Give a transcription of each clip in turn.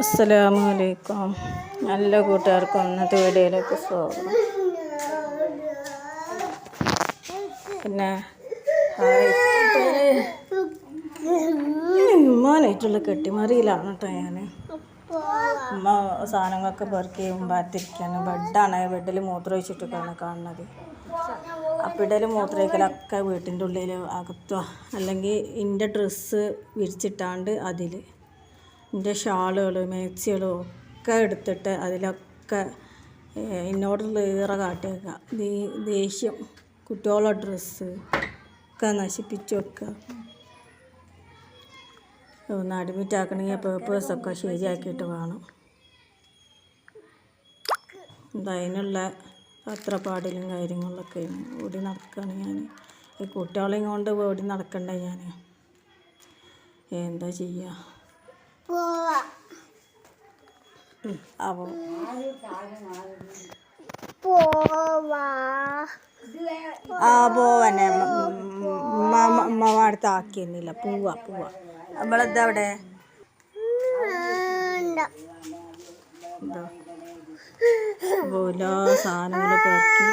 അസ്സലാമു അലൈക്കും നല്ല കൂട്ടുകാർക്കും ഇന്നത്തെ വീഡിയോയിലേക്ക് സ്വാഗതം. പിന്നെ ഉമ്മാനായിട്ടുള്ള കെട്ടിമറിയിലാണ് കേട്ടോ ഞാൻ ഉമ്മ സാധനങ്ങളൊക്കെ പെറുക്കി മുമ്പാത്തിരിക്കുകയാണ് ബെഡാണ്. ബെഡിൽ മൂത്രം ഒഴിച്ചിട്ടൊക്കെയാണ് കാണുന്നത്. അപ്പിടൽ മൂത്രമൊഴിക്കലൊക്കെ വീട്ടിന്റെ ഉള്ളിൽ അകത്തോ അല്ലെങ്കിൽ എന്റെ ഡ്രസ്സ് വിരിച്ചിട്ടാണ്ട് അതിൽ എന്റെ ഷാളുകൾ മേച്ചുകളും ഒക്കെ എടുത്തിട്ട് അതിലൊക്കെ എന്നോട് ഈറ കാട്ടിയേക്കുക ദേഷ്യം കുട്ടികളുടെ ഡ്രസ്സ് ഒക്കെ നശിപ്പിച്ച് വെക്കുക ഒന്ന് അഡ്മിറ്റ് ആക്കണമെങ്കിൽ പേപ്പേഴ്സൊക്കെ ശരിയാക്കിയിട്ട് വേണം. അതിനുള്ള പത്രപ്പാടിലും കാര്യങ്ങളിലൊക്കെ ഓടി നടക്കുകയാണ് ഞാൻ ഈ കുട്ടികളെയും കൊണ്ട് ഓടി നടക്കണ്ടേ ഞാൻ എന്താ ചെയ്യുക അപ്പോൾ ആ പോവാനെ ഉമ്മ അടുത്ത് ആക്കിയിരുന്നില്ല പോവാ പോവാ. നമ്മളെന്താ അവിടെ? അപ്പോൾ എല്ലാ സാധനങ്ങളും പെറുക്കി.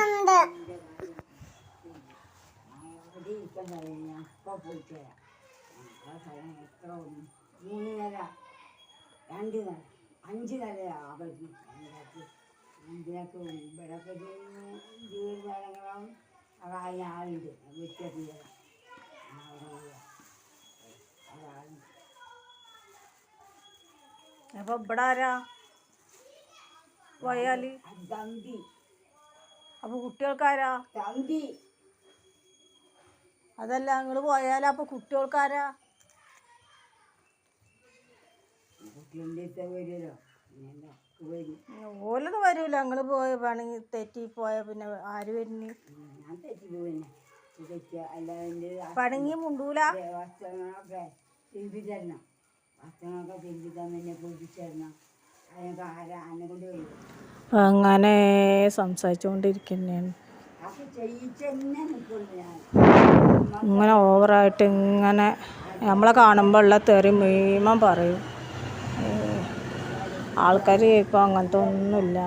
മൂന്ന് നില രണ്ട് തല അഞ്ച് നിലയാകും അഞ്ചിനൊക്കെ ഇവിടെയൊക്കെ ജീവിത സ്ഥലങ്ങളും അവിടെ അതിന് ആളുണ്ട് വ്യത്യസ്ത അപ്പൊ ഇവിടെ ആരാ? പോയാൽ തമ്പി അപ്പൊ കുട്ടികൾക്കാരാ തമ്പി അതല്ല നിങ്ങൾ പോയാൽ അപ്പോൾ കുട്ടികൾക്കാരാ ഓലൊന്നും വരൂല. ഞങ്ങൾ പോയ പണി തെറ്റി പോയ പിന്നെ ആര് വരുന്നു? ഞാൻ തെറ്റി പണങ്ങി മുണ്ടൂല. വസ്ത്രങ്ങളൊക്കെ തിരുമ്പി തരണം. വസ്ത്രങ്ങളൊക്കെ തിരുമ്പി തന്നെ എന്നെ പൊതിച്ച് തരണം. അതിനൊക്കെ ആരാ എന്നെ കൊണ്ട് വരും. അങ്ങനെ സംസാരിച്ചുകൊണ്ടിരിക്കുന്നതാണ് ഞാൻ. ഇങ്ങനെ ഓവറായിട്ട് ഇങ്ങനെ നമ്മളെ കാണുമ്പോൾ ഉള്ള തെറി മീമം പറയും. ആൾക്കാർ ഇപ്പോൾ അങ്ങനത്തെ ഒന്നുമില്ല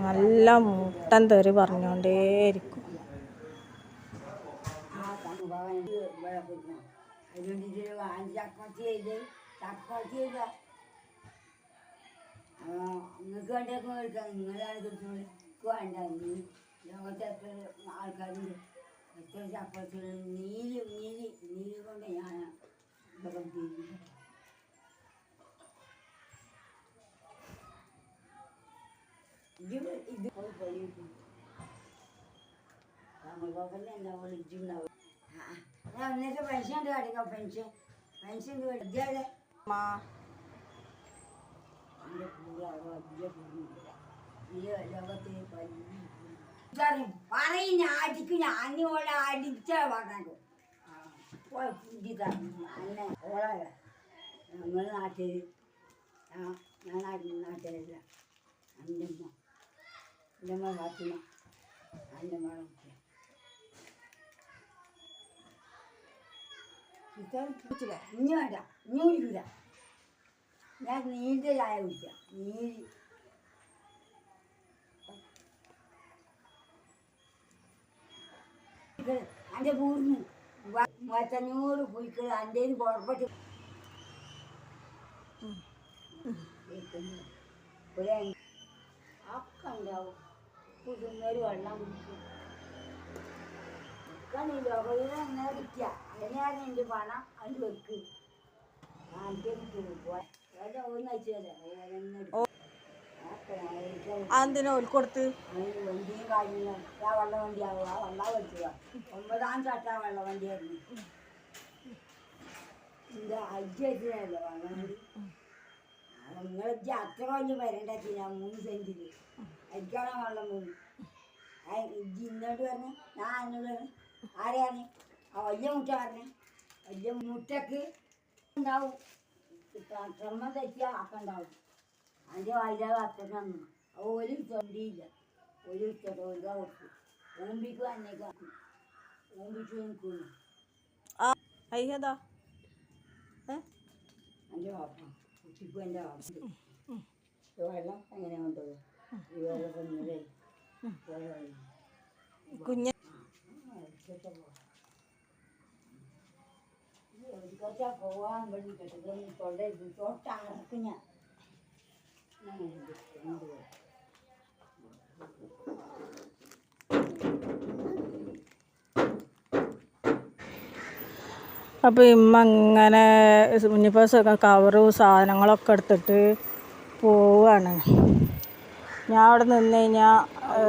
നല്ല മുട്ടൻ തെറി പറഞ്ഞുകൊണ്ടേയിരിക്കും നിങ്ങൾക്ക് ആൾക്കാരുണ്ട് എത്ര ചപ്പാത്തികൾ നീര് നീര് നീര് കൊണ്ട് ഞാൻ തിരിഞ്ഞു ഇത് ഇത് പോയി പണിയിട്ടു നമ്മൾക്കൊക്കെ എന്താ വിളിച്ചിട്ടുണ്ടാവും ഞാൻ എന്നിട്ട് പെൻഷൻ ഉണ്ട് കാണിക്കാം പെൻഷൻ പെൻഷൻ വെറുതെ എന്റെ പൂര വലിയ പൂരില്ല ഈ ലോകത്ത് പറയും ഞാൻ അടിക്കും ഞാൻ ഓളെ അടിച്ച പറഞ്ഞു അന്നെ ഓളെ നമ്മുടെ നാട്ടിൽ ഞാൻ നാട്ടിൽ നാട്ടിലല്ല എന്റെ അമ്മ ഫാത്തിമ എന്റെ മോളെ കുട്ടിയാണ് കുടിച്ചില്ല ഇനി വേണ്ട ഇനി കുടിക്കില്ല ഞാൻ നീണ്ട ചായ കുടിക്കാം നീര് എന്റെ പൂർന്ന് മൂവത്തഞ്ഞൂറ് പുലിക്കൾ എന്റെ പുറപ്പെട്ട് ഒക്കെ ഉണ്ടാവും പുതുന്നൊരു വെള്ളം കുടിക്കും. ഈ ലോകവിവരം എങ്ങനെ കിട്ടിയ അതിനാണ് എന്റെ പണം അത് വെക്ക്. ഓൽ കൊടുത്ത്? വണ്ടിയും കാര്യങ്ങളും ആ വെള്ള വണ്ടിയാവും. ആ വെള്ളം വെച്ചുക ഒമ്പതാം ചട്ട വെള്ള വണ്ടിയായിരുന്നു. എന്താ അജ്ജ് വെച്ചതല്ലേ വെള്ളം വണ്ടി. നിങ്ങൾ അത്ര വലിയ വരണ്ടാക്കി ഞാൻ മൂന്ന് സെന്റിൽ. അരിക്കാണോ വെള്ളം ഇജ്ജ് ഇന്നോട്ട് പറഞ്ഞു ഞാൻ എന്നോട് പറഞ്ഞു ആരെയാണ് ആ വലിയ മുട്ട പറഞ്ഞേ. വലിയ മുട്ടക്ക് ഉണ്ടാവും. ക്രമം തെറ്റിയ അപ്പം ഉണ്ടാവും. അതിന്റെ വായിലാവ് അത്ര തന്നു ഒരു തൊണ്ടിയില്ല. ഒരു ഉച്ചയ്ക്ക് ഒരു കൊടുത്തു. ഓമ്പിക്കും അന്നേക്കും ഓമ്പിച്ചു നിൽക്കുന്നു ആ അയ്യതാ. എന്റെ വാപ്പ. കുട്ടിക്കും എന്റെ വാപ്പ. വെള്ളം കൊണ്ടുപോകും കുഞ്ഞ് പോവാൻ വേണ്ടി തൊട്ടടക്ക് ഞാൻ അപ്പോൾ ഇമ്മ ഇങ്ങനെ ഇനിയിപ്പോൾ കവറും സാധനങ്ങളൊക്കെ എടുത്തിട്ട് പോവാണ്. ഞാൻ അവിടെ നിന്ന് കഴിഞ്ഞാൽ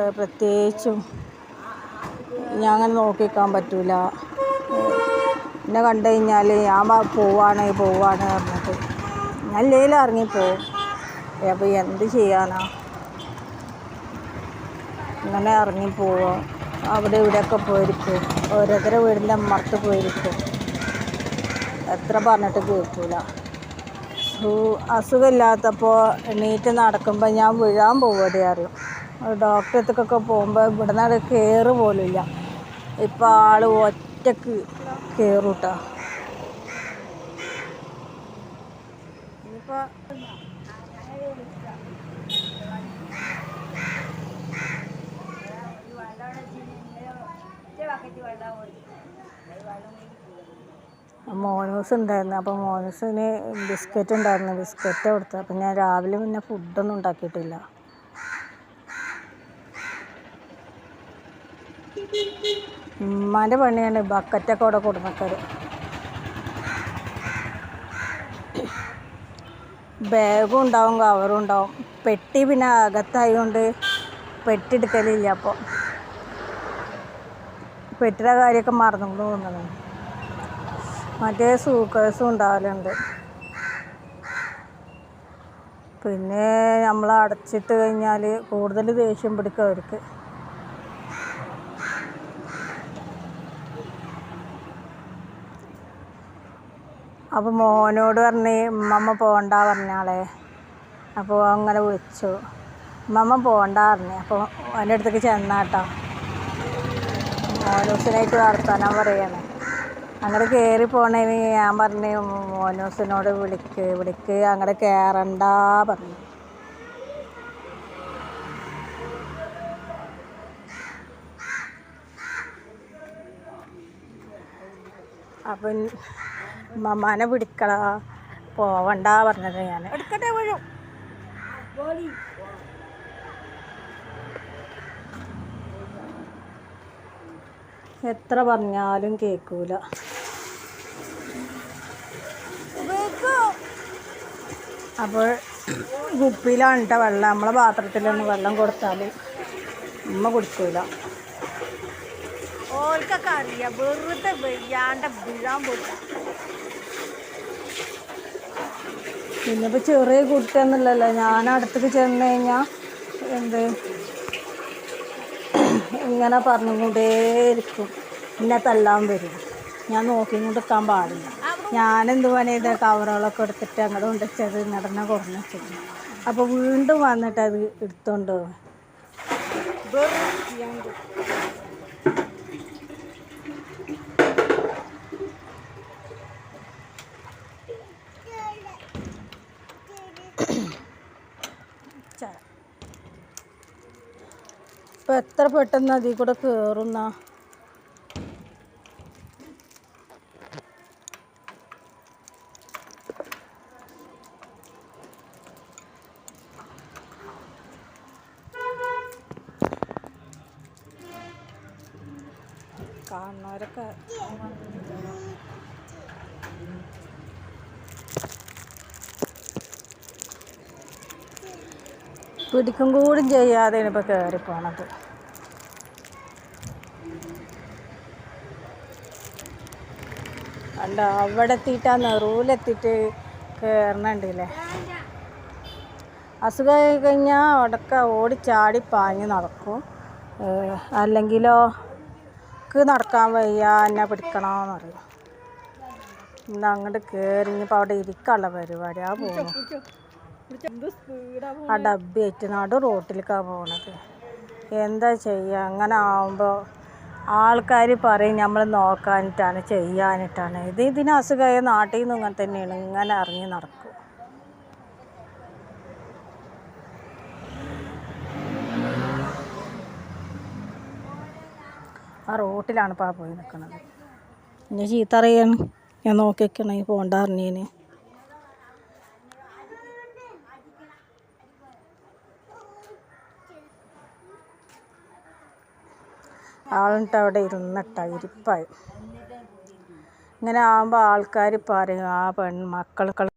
പ്രത്യേകിച്ചും ഞാൻ അങ്ങനെ നോക്കിക്കാൻ പറ്റൂല. എന്നെ കണ്ടു കഴിഞ്ഞാൽ ഞാൻ പോവാണ് പോവാണ് പറഞ്ഞിട്ട് ഞാൻ ഇല്ലെങ്കിലും ഇറങ്ങിപ്പോവും. അപ്പോൾ എന്ത് ചെയ്യാനാ? അങ്ങനെ ഇറങ്ങിപ്പോവാം. അവിടെ ഇവിടെയൊക്കെ പോയിരിക്കും. ഓരോരുത്തരുടെ വീടിന്റെ അമ്മർത്ത് പോയിരിക്കും. എത്ര പറഞ്ഞിട്ട് കേൾക്കൂല. സു- അസുഖമില്ലാത്തപ്പോൾ എണീറ്റ് നടക്കുമ്പോൾ ഞാൻ വീഴാൻ പോവുകയുടെ അറിയും ഡോക്ടറെ പോകുമ്പോൾ ഇവിടെ നിന്ന് കയറ് പോലുമില്ല. ഇപ്പം ആൾ ഒറ്റയ്ക്ക് കയറൂട്ടാ ഇനിയിപ്പോൾ മോനൂസ് ഉണ്ടായിരുന്നു അപ്പോൾ മോനൂസിന് ബിസ്ക്കറ്റ് ഉണ്ടായിരുന്നു ബിസ്ക്കറ്റ് കൊടുത്തു. അപ്പം ഞാൻ രാവിലെ പിന്നെ ഫുഡൊന്നും ഉണ്ടാക്കിയിട്ടില്ല. ഉമ്മാന്റെ പണിയാണ്. ബക്കറ്റൊക്കെ അവിടെ കുടുംബക്കാർ ബാഗും ഉണ്ടാവും കവറും ഉണ്ടാവും. പെട്ടി പിന്നെ അകത്തായതുകൊണ്ട് പെട്ടി എടുക്കലില്ല. അപ്പോൾ പെട്ടിയുടെ കാര്യമൊക്കെ മറന്നു തോന്നുന്നു മറ്റേ സൂക്കേഴ്സും ഉണ്ടാവലുണ്ട്. പിന്നെ നമ്മൾ അടച്ചിട്ട് കഴിഞ്ഞാൽ കൂടുതൽ ദേഷ്യം പിടിക്കും അവർക്ക് അപ്പോൾ മോനോട് പറഞ്ഞ് ഉമ്മമ്മ പോകണ്ട പറഞ്ഞാളെ അപ്പോൾ അങ്ങനെ വിളിച്ചു. ഉമ്മമ്മ പോകണ്ട പറഞ്ഞു. അപ്പോൾ അവന്റെ അടുത്തേക്ക് ചെന്നാട്ടോ. മോനൂസിനായിട്ട് വർത്താനം പറയാണ്. അങ്ങോട്ട് കയറി പോണേന് ഞാൻ പറഞ്ഞു മോനൂസിനോട് വിളിക്ക് വിളിക്ക് അങ്ങോട്ട് കയറണ്ട പറഞ്ഞു. അപ്പം മമ്മാനെ പിടിക്കട പോവണ്ട പറഞ്ഞത് ഞാൻ എടുക്കട്ടെ വീഴും. എത്ര പറഞ്ഞാലും കേൾക്കൂല അപ്പോൾ കുപ്പിയിലാണ് കേട്ടോ വെള്ളം. നമ്മളെ പാത്രത്തിലൊന്ന് വെള്ളം കൊടുത്താൽ ഉമ്മ കുടിക്കൂല. ഓൾക്കൊക്കെ അറിയാം വെറുതെ വെയ്യാണ്ട വീഴാൻ പോയില്ല പിന്നിപ്പോൾ ചെറിയ കുട്ടിയൊന്നുമില്ലല്ലോ. ഞാൻ അടുത്തേക്ക് ചെന്ന് കഴിഞ്ഞാൽ എന്ത് ഇങ്ങനെ പറഞ്ഞുകൊണ്ടേയിരിക്കും. എന്നെ തല്ലാൻ വരും. ഞാൻ നോക്കിയും കൊണ്ട് നിൽക്കാൻ പാടില്ല. ഞാനെന്ത് പണി ചെയ്ത കവറുകളൊക്കെ എടുത്തിട്ട് അങ്ങോട്ട് കൊണ്ടുവച്ചത് നടന്ന കുറഞ്ഞു അപ്പോൾ വീണ്ടും വന്നിട്ട് അത് എടുത്തോണ്ട് ഇപ്പം എത്ര പെട്ടെന്ന് അതിൽ കൂടെ കയറുന്ന പിടിക്കും കൂടും ചെയ്യാതെ ഇപ്പോൾ കയറി പോണത്. അല്ല അവിടെ എത്തിയിട്ട് ആ നെറൂലെത്തിയിട്ട് കയറണുണ്ടല്ലേ അസുഖമായി കഴിഞ്ഞാൽ ഉടക്ക ഓടി ചാടി പാഞ്ഞ് നടക്കും. അല്ലെങ്കിലോ എനിക്ക് നടക്കാൻ വയ്യ എന്നെ പിടിക്കണമെന്ന് പറയും ഇന്ന് അങ്ങോട്ട് കയറി ഇനിയിപ്പോൾ അവിടെ ഇരിക്കാനുള്ള പരിപാടിയാണ് പോകുന്നു ആ ഡബ്ബി നടു റോട്ടിലേക്കാണ് പോണത്. എന്താ ചെയ്യുക അങ്ങനെ ആവുമ്പോൾ ആൾക്കാർ പറയും നമ്മൾ നോക്കാനിട്ടാണ് ചെയ്യാനിട്ടാണ്. ഇത് ഇതിന് അസുഖമായ നാട്ടിൽ നിന്ന് ഇങ്ങനെ തന്നെയാണ്. ഇങ്ങനെ ഇറങ്ങി നടക്കും. ആ റോട്ടിലാണ് പാ പോയി നിൽക്കുന്നത് ഇനി ചീത്ത അറിയാണ് ഞാൻ നോക്കിക്കണേ പോകണ്ട അറിഞ്ഞേനെ ആളുണ്ട് അവിടെ ഇരുന്നിട്ടാ ഇരിപ്പായി. ഇങ്ങനെ ആകുമ്പോൾ ആൾക്കാർ പറയും ആ പെൺ മക്കൾ